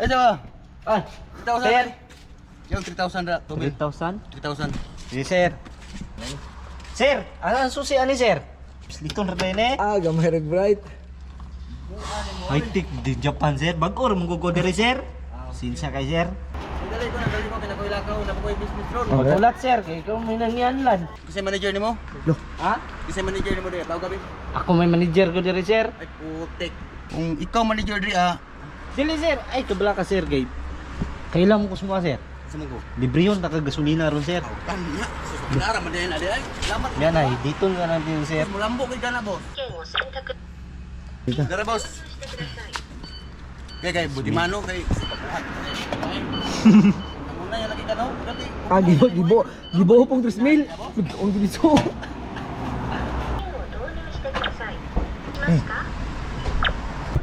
Ay, diba? Ah, 3,000. Sir. Yung 3,000 na. Tubil. 3,000? 3,000. Sige, sir. Sir, ano ang susi ani, sir? Sliton ra tayo eh. Ah, gamay bright. High tech di Japan, sir. Bago ra mong diri, sir. Sinsya kay sir. Dali ko na, dali ko. Pinakuilakaw. Napakoy business. Okay. Magulat, sir. Kay ikaw may nangianlan. Kasi manager ni mo? Ha? Kasi manager ni mo dito. Tawag kami. Ako may manager ko diri, sir. Ay, putik. Kung ikaw manager diri ah, Dili sir, ay kabla ka sir kay kailan mo ko sumuha sir? Sa mga Libre yun, nakagasolina ron sir. Oh, Awan niya, susuklara man din na di ay. Lamat. Yan ay, dito nga natin sir. Mulambo kay gana boss. Dito. Dara boss. Kay kay butimano kay Ah, gibo, gibo. Gibo pong 3,000. Ang dito. Oh.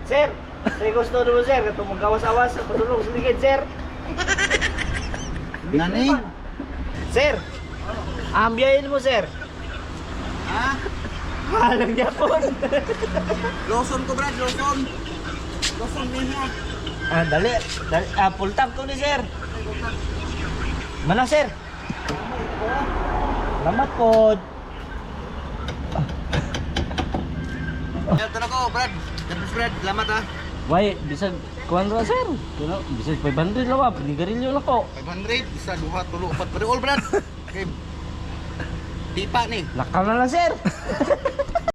Sir, say gusto mo, sir. Ito magkawas-awas. Patulong sa ligid, sir. Nani? Sir, ambiyahin mo, sir. Ha? Halang niya po. Lawson ko brad, Lawson. Lawson niya. ah, dali. dali. Ah, full tank ko ni, sir. Mana, sir? Lamat po. Ito na ko, Brad. Tapos Brad, salamat ha. Why, bisag, kuhan ra, sir. Kuno, bisag 500 lawa. Pinigarilyo lang ko. 500, isa, duha, tulo, upat, pare all Brad. Okay. Tipa ni. Lakal na lang, sir.